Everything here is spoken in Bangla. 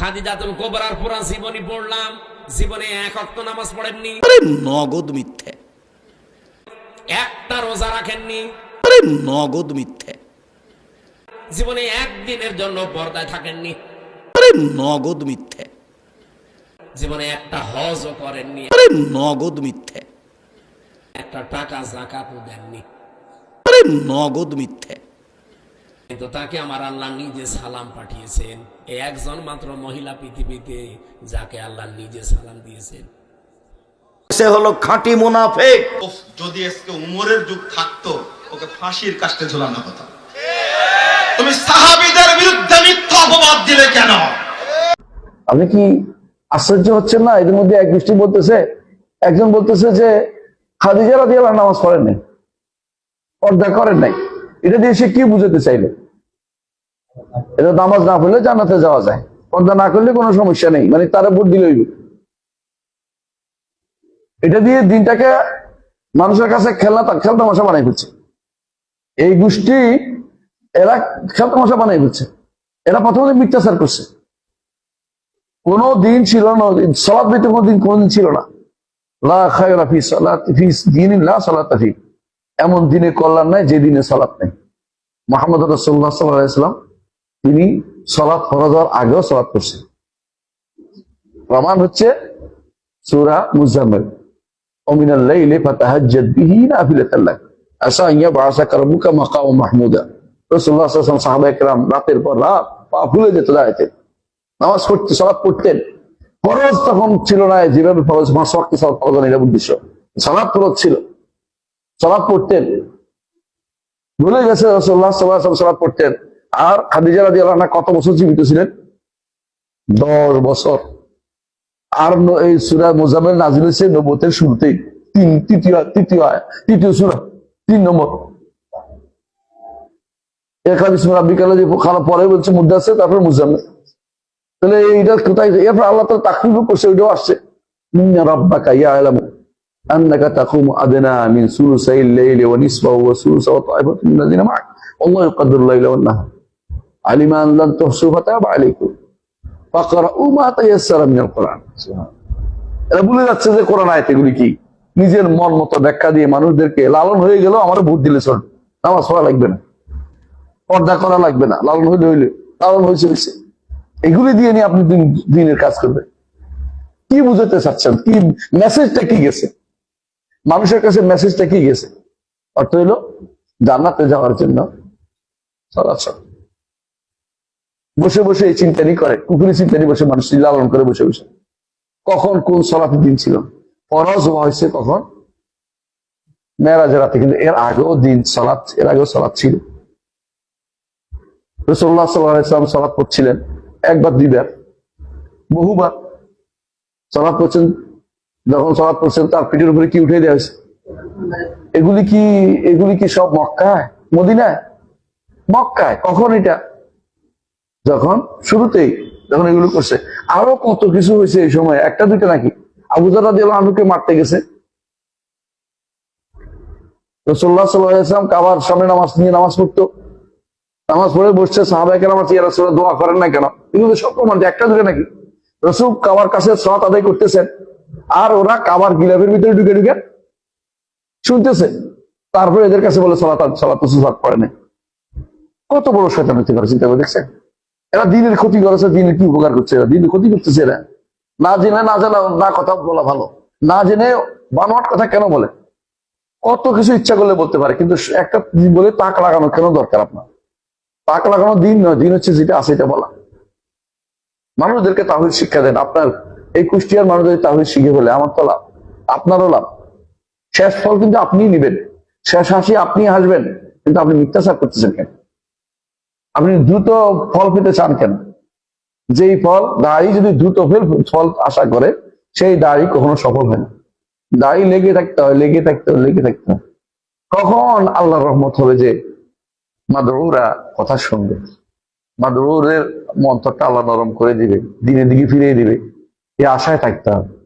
খাদিজাতুল কোবরার পুরা জীবনী পড়লাম জীবনে এক অক্ত নামাজ পড়েননি। আরে নগদ মিথ্যে। একটা রোজা রাখেননি। আরে নগদ মিথ্যে। জীবনে একদিনের জন্য পর্দায় থাকেননি। আরে নগদ মিথ্যে। জীবনে একটা হজও করেননি। আরে নগদ মিথ্যে। একটা টাকা জাকাতও দেননি। আরে নগদ মিথ্যে। কিন্তু তাকে আমার আল্লাহ নিজে সালাম পাঠিয়েছেন। এই একজন মাত্র মহিলা পৃথিবীতে যাকে আল্লাহ নিজে সালাম দিয়েছেন। সে হলো খাঁটি মুনাফেক। যদি আজকে উমরের যুগ থাকতো ওকে ফাঁসির কাস্টে ঝোলানো হতো। তুমি সাহাবিদের বিরুদ্ধে মিথ্যা অপবাদ দিলে কেন? আপনি কি আশ্চর্য হচ্ছেন না? এদের মধ্যে এক গোষ্ঠী বলতেছে একজন বলতেছে যে খাদিজা রাদি আল্লাহ নামাজ পড়েন নাই পর্দা করেন নাই। এটা দিয়ে সে কি বুঝাতে চাইলো? এটা নামাজ না পড়লে জান্নাতে যাওয়া যায়। পর্দা না করলে কোনো সমস্যা নেই মানে তারা ভোট দিলেই এটা দিয়ে দিনটাকে মানুষের কাছে খেলনা খেল তামাশা বানাই ফেলছে। এই গোষ্ঠী, এরা খেল তামাশা বানাই ফেলছে। এরা প্রথমে মিথ্যাচার করছে। কোনো দিন ছিল না, সলাৎ দিতে কোনো দিন কোনদিন ছিল না। লা খায়রা সালাতি এমন দিনে কল্যাণ নাই যে দিনে সালাত নেই। মোহাম্মদ সাল্লাল্লাহু সাল্লাম তিনি সালাত ফরজ হওয়ার আগেও সালাত করছেন প্রমাণ হচ্ছে সূরা মুজাম্মিল। মাহমুদা। পর নামাজ ছিল না, যেভাবে ফরজ ছিল। সালাদ পড়তেন। ভুলে গেছে রসুল্লাহ সাল্লাহ সালাদ পড়তেন। আর খাদিজা রাজি আল্লাহ কত বছর জীবিত ছিলেন? দশ বছর। আর এই সুরা মোজামের নাজিল হয়েছে নবতের শুরুতেই। তিন তৃতীয় তৃতীয় তৃতীয় সুরা। তিন নম্বর। যে পরে বলছে, মুদ্রা আছে, তারপর মুজাম্মেল। তাহলে এইটা কোথায় এরপর আল্লাহ তালা তাকফির করছে, ওইটাও আসছে। তাকুমু আদনা মিন সুলুসাইল লাইলি ওয়া নিসফাহু ওয়া সুলুসাহু ওয়া তা'iফাতুন মিনাল লাযিনা মা'ak والله يقدر الليل والنهار علم ان لن تحصوا فتاب عليكم فقرأوا ما تيسر من القرآن এরা ভুলে যাচ্ছে যে কোরআন আয়াত এগুলি কি নিজের মন মতো ব্যাখ্যা দিয়ে মানুষদেরকে লালন হয়ে গেল আমার ভোট দিলে চল নামাজ পড়া লাগবে না পর্দা করা লাগবে না লালন হইলে হইলে লালন হয়েছে হয়েছে এগুলি দিয়ে নিয়ে আপনি দিন- দিনের কাজ করবেন কি বুঝাতে চাচ্ছেন কি মেসেজটা কি গেছে মানুষের কাছে মেসেজটা কি গেছে? অর্থ হইল, জান্নাতে যাওয়ার জন্য চলাচল। বসে বসে এই চিন্তানি করে কুকুরি চিন্তানি বসে মানুষ লালন করে বসে বসে। কখন কোন সলাতের দিন ছিল? ফরজ হয়েছে কখন? মেয়েরাজের রাতে, কিন্তু এর আগেও দিন সলাৎ এর আগেও সলাৎ ছিল। রসুল্লাহ সাল্লাম সলাৎ পড়ছিলেন, একবার দুইবার, বহুবার সলাৎ পড়ছেন যখন সলাৎ পড়ছেন তার পিঠের উপরে কি উঠে দেওয়া হয়েছে এগুলি কি এগুলি কি সব মক্কায়? মদিনায়? মক্কায়? কখন এটা? যখন শুরুতেই, যখন এগুলো করছে। আরও কত কিছু হয়েছে এই সময়? একটা, দুইটা নাকি? আবুজারা দিয়ে আনুকে মারতে গেছে। রসোল্লা সাল্লাম কাবার সামনে নামাজ নিয়ে নামাজ পড়তো। নামাজ পড়ে বসছে সাহাবাই কেন আমার দোয়া করেন না কেন? এগুলো সব প্রমাণ একটা দুটো নাকি? রসুল কাবার কাছে সৎ আদায় করতেছেন। আর ওরা কাবার গিলাফের ভিতরে ঢুকে ঢুকে শুনতেছে। তারপরে এদের কাছে বলে, সলাত সলাত সুসাত পড়ে না। কত বড় শয়তানতি করে চিন্তা করে দেখছেন? এরা দিনের ক্ষতি করেছে, দিনের কি উপকার করছে এরা? দিনের ক্ষতি করতেছে এরা। না জেনে, না জানা, না কথা বলা ভালো। না জেনে বানোয়াট কথা কেন বলে? কত কিছু ইচ্ছা করলে বলতে পারে, কিন্তু একটা বলে তাক লাগানো কেন দরকার আপনার? তাক লাগানো দিন নয়, দিন হচ্ছে যেটা আছে এটা বলা। মানুষদেরকে তাহলে শিক্ষা দেন, আপনার এই কুষ্টিয়ার মানুষ যদি তাহিদ শিখে বলে আমার তো লাভ। আপনারও লাভ। শেষ ফল কিন্তু আপনি নিবেন। শেষ হাসি আপনি হাসবেন, কিন্তু আপনি মিথ্যাচার করতেছেন কেন? আপনি দ্রুত ফল পেতে চান কেন? যেই ফল দাড়ি যদি দ্রুত ফেল ফল আশা করে, সেই দাড়ি কখনো সফল হয় না। দাড়ি লেগে থাকতে হয়, লেগে থাকতে হয়, লেগে থাকতে হয়। কখন আল্লাহর রহমত হবে যে মাদরুরা কথা শুনবে? মাদরুরের মন্তরটা আল্লাহ নরম করে দিবে, দিনের দিকে ফিরিয়ে দিবে। এই আশায় থাকতে হবে